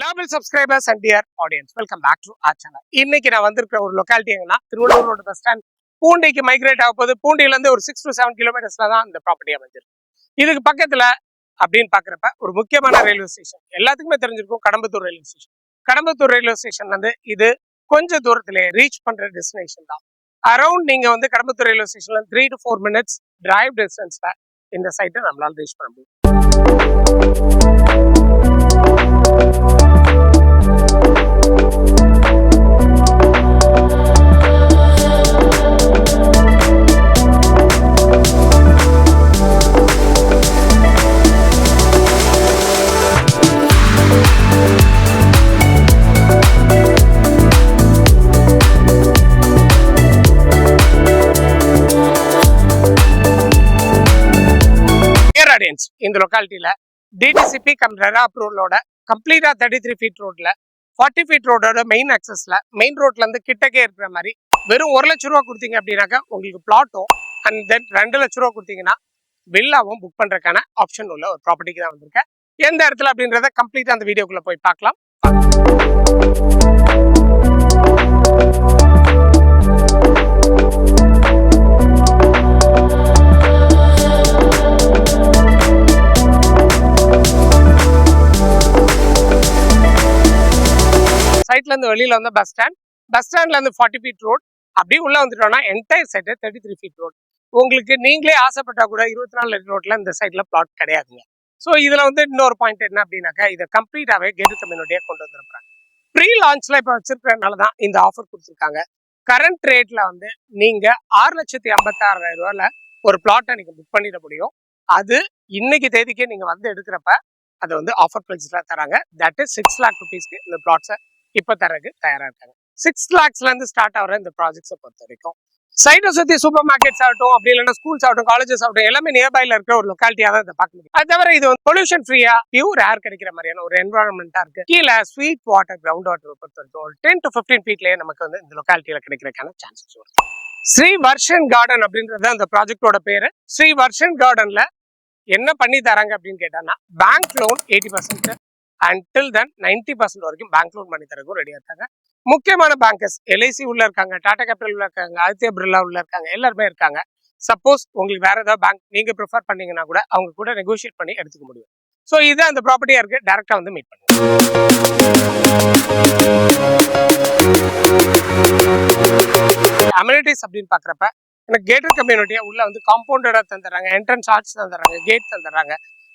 Label subscribers and dear audience welcome back to our channel இன்னைக்கு நான் வந்திருக்கிற ஒரு லொக்காலிட்டி எங்கன்னா திருவள்ளூர் ரோடு பஸ் ஸ்டாண்ட் பூண்டைக்கு மைக்ரேட் ஆக போது பூண்டியிலேருந்து ஒரு சிக்ஸ் டு செவன் கிலோமீட்டர்ஸ்ல தான் இந்த ப்ராப்பர்ட்டி அமைஞ்சிருக்கு. இதுக்கு பக்கத்துல அப்படின்னு பாக்குறப்ப ஒரு முக்கியமான ரயில்வே ஸ்டேஷன் எல்லாத்துக்குமே தெரிஞ்சிருக்கும் Kadambathur railway station Kadambathur railway station வந்து இது கொஞ்ச தூரத்திலே ரீச் பண்ற டெஸ்டினேஷன் தான். அரௌண்ட் நீங்க வந்து கடம்பத்தூர் ரயில்வே ஸ்டேஷன்ல three to four minutes drive டிஸ்டன்ஸில் இந்த சைட்டை நம்மளால ரீச் பண்ண முடியும். ஆடியன்ஸ் இந்த லொக்காலிட்டியில டிடிசிபி கம் ரெரா அப்ரூவலோட கம்ப்ளீட்டா தேர்ட்டி த்ரீ ஃபீட் ரோட்ல ஃபார்ட்டி ஃபீட் ரோடோட மெயின் ஆக்சஸ்ல மெயின் ரோட்ல இருந்து கிட்டக்கே இருக்கிற மாதிரி வெறும் ஒரு லட்ச ரூபா கொடுத்தீங்க அப்படின்னாக்கா உங்களுக்கு பிளாட்டும் அண்ட் தென் ரெண்டு லட்ச ரூபா கொடுத்தீங்கன்னா வில்லாவும் புக் பண்ணுறதுக்கான ஆப்ஷன் உள்ள ஒரு ப்ராப்பர்ட்டிக்கு தான் வந்திருக்கேன். எந்த இடத்துல அப்படின்றத கம்ப்ளீட்டாக அந்த வீடியோக்குள்ள போய் பார்க்கலாம். இருந்து வெளியில வந்த பஸ் ஸ்டாண்ட் பஸ் ஸ்டாண்ட்ல இருந்து ஃபார்ட்டி ஃபீட் ரோட் அப்படியே உள்ள வந்துட்டோம்னா entire side thirty three feet road உங்களுக்கு நீங்களே ஆசைப்பட்டா கூட இருபத்தி நாலு ரோட்ல இந்த சைட்ல பிளாட் கிடையாதுங்க. ஸோ இதுல வந்து இன்னொரு பாயிண்ட் என்ன அப்படின்னாக்கா இதை கம்ப்ளீட்டாவே கேட்டு கம்யூனிட்டியா கொண்டு வந்திருப்பாங்க ப்ரீ லான்ச்ல இப்போ வச்சிருக்கிறதுனால தான் இந்த ஆஃபர் கொடுத்துருக்காங்க. கரண்ட் ரேட்ல வந்து நீங்க ஆறு லட்சத்தி ஐம்பத்தாறாயிரம் ரூபாயில ஒரு பிளாட்டை நீங்க புக் பண்ணிட முடியும். அது இன்னைக்கு தேதிக்கே நீங்க வந்து எடுக்கிறப்ப அதை வந்து ஆஃபர் ப்ரைஸ்ல தராங்க. தட் இஸ் சிக்ஸ் லேக் ருபீஸ்க்கு இந்த பிளாட்ஸை இப்போ தரக்கு தயாராக இருக்காங்க. சிக்ஸ் லேக்ஸ்ல இருந்து ஸ்டார்ட் ஆகிற இந்த ப்ராஜெக்ட்ஸை பொறுத்த வரைக்கும் சைட்டை சுற்றி சூப்பர் மார்க்கெட்ஸ் ஆகட்டும் அப்படி இல்லைன்னா ஸ்கூல்ஸ் ஆகட்டும் காலேஜஸ் ஆகட்டும் எல்லாமே நியர்பைல இருக்கிற ஒரு லொக்காலிட்டியாக தான் இதை பார்க்க முடியும். அது தவிர இது வந்து பொல்யூஷன் ஃப்ரீயா பியூர் ஏர் கிடைக்கிற மாதிரியான ஒரு என்வரான்மெண்டா இருக்கு. கீழே ஸ்வீட் வாட்டர் கிரவுண்ட் வாட்டர் பொறுத்த வரைக்கும் ஒரு டென் டு ஃபிஃப்டீன் ஃபீட்லேயே நமக்கு வந்து இந்த லொக்காலிட்டியில கிடைக்கிறதுக்கான சான்சஸ் வரும் ஸ்ரீ வர்ஷன் கார்டன் அப்படின்றது அந்த ப்ராஜெக்டோட பேரு. ஸ்ரீ வர்ஷன் கார்டன்ல என்ன பண்ணி தராங்க அப்படின்னு கேட்டாங்கன்னா bank loan eighty percent until then ninety percent வரைக்கும் பேங்க் லோன் பண்ணி தரக்கும் ரெடியாக இருக்காங்க. முக்கியமான பேங்கர்ஸ் எல்ஐசி உள்ள இருக்காங்க டாடா கேபிட்டல் உள்ள இருக்காங்க ஆதித்யா பிர்லா உள்ள இருக்காங்க எல்லாருமே இருக்காங்க. சப்போஸ் உங்களுக்கு வேற ஏதாவது பேங்க் நீங்க ப்ரிஃபர் பண்ணீங்கன்னா கூட அவங்க கூட நெகோஷியேட் பண்ணி எடுத்துக்க முடியும். ஸோ இது அந்த ப்ராப்பர்ட்டியா இருக்கு டேரக்டா வந்து மீட் பண்ணுங்க. அமெனிட்டிஸ் அப்படின்னு பாக்குறப்ப எனக்கு கேட்டர் கம்யூனிட்டியா உள்ள வந்து காம்பவுண்டரா தந்துடுறாங்க என்ட்ரன்ஸ் ஆர்ட்ஸ் தந்துடுறாங்க கேட் தந்துடுறாங்க.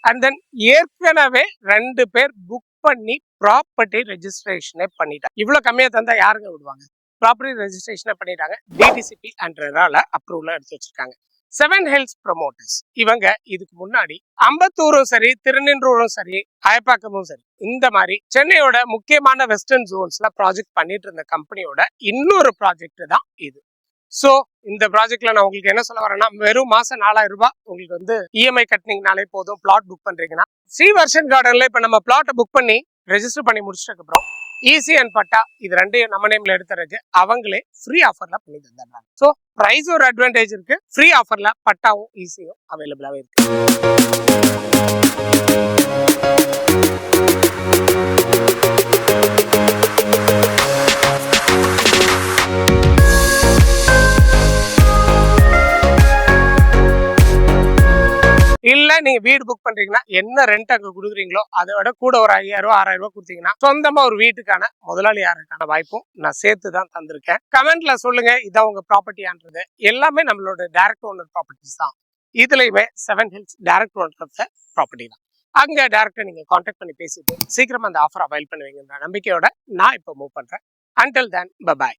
அண்ட் தென் ஏற்கனவே ரெண்டு பேர் புக் பண்ணி ப்ராப்பர்ட்டி ரெஜிஸ்ட்ரேஷனே பண்ணிட்டாங்க. இவ்வளவு கம்மியா தந்தா யாருங்க விடுவாங்க? ப்ராப்பர்ட்டி ரெஜிஸ்ட்ரேஷனே பண்ணிட்டாங்க. டிடிசிபி அண்ட்ரதால அப்ரூவல் எடுத்து வச்சிருக்காங்க. செவன் ஹில்ஸ் ப்ரொமோட்டர்ஸ் இவங்க இதுக்கு முன்னாடி அம்பத்தூரும் சரி திருநின்றூரும் சரி அயப்பாக்கமும் சரி இந்த மாதிரி சென்னையோட முக்கியமான வெஸ்டர்ன் ஜோன்ஸ்ல ப்ராஜெக்ட் பண்ணிட்டு இருந்த கம்பெனியோட இன்னொரு ப்ராஜெக்ட் தான் இது. ஸோ இந்த ப்ராஜெக்ட்ல நான் உங்களுக்கு என்ன சொல்ல வரேன்னா வெறும் மாசம் நாலாயிரம் ரூபாய் உங்களுக்கு வந்து இஎம்ஐ கட்டினீங்கனாலே போதும் பிளாட் புக் பண்றீங்கன்னா. ஸ்ரீ வர்ஷன் கார்டன்ல இப்ப நம்ம பிளாட்டை புக் பண்ணி ரெஜிஸ்டர் பண்ணி முடிச்சதுக்கு அப்புறம் ஈஸி அண்ட் பட்டா இது ரெண்டையும் நம்ம நேம்ல எடுத்துறதுக்கு அவங்களே ஃப்ரீ ஆஃபர்ல பண்ணி தந்துடுறாங்க. ஸோ ப்ரைஸ் ஒரு அட்வான்டேஜ் இருக்கு ஃப்ரீ ஆஃபர்ல பட்டாவும் ஈஸியும் அவைலபிளாகவே இருக்கு. இல்லை நீங்கள் வீடு புக் பண்ணுறீங்கன்னா என்ன ரெண்ட் அங்கே கொடுக்குறீங்களோ அதை விட கூட ஒரு ஐயாயிரம் ரூபா ஆறாயிரம் கொடுத்தீங்கன்னா சொந்தமாக ஒரு வீட்டுக்கான முதலாளி யாருக்கான வாய்ப்பும் நான் சேர்த்து தான் தந்திருக்கேன் கமெண்ட்ல சொல்லுங்க இதான் உங்க ப்ராப்பர்ட்டியான்றது எல்லாமே நம்மளோட டைரக்ட் ஓனர் ப்ராப்பர்ட்டிஸ் தான். இதுலையுமே seven hills direct owner property தான். அங்கே டேரக்டா நீங்கள் காண்டாக்ட் பண்ணி பேசிட்டு சீக்கிரமாக அந்த ஆஃபர் அவைல் பண்ணுவீங்கன்ற நம்பிக்கையோட நான் இப்போ மூவ் பண்ணுறேன் அன்டில் தென் பபாய்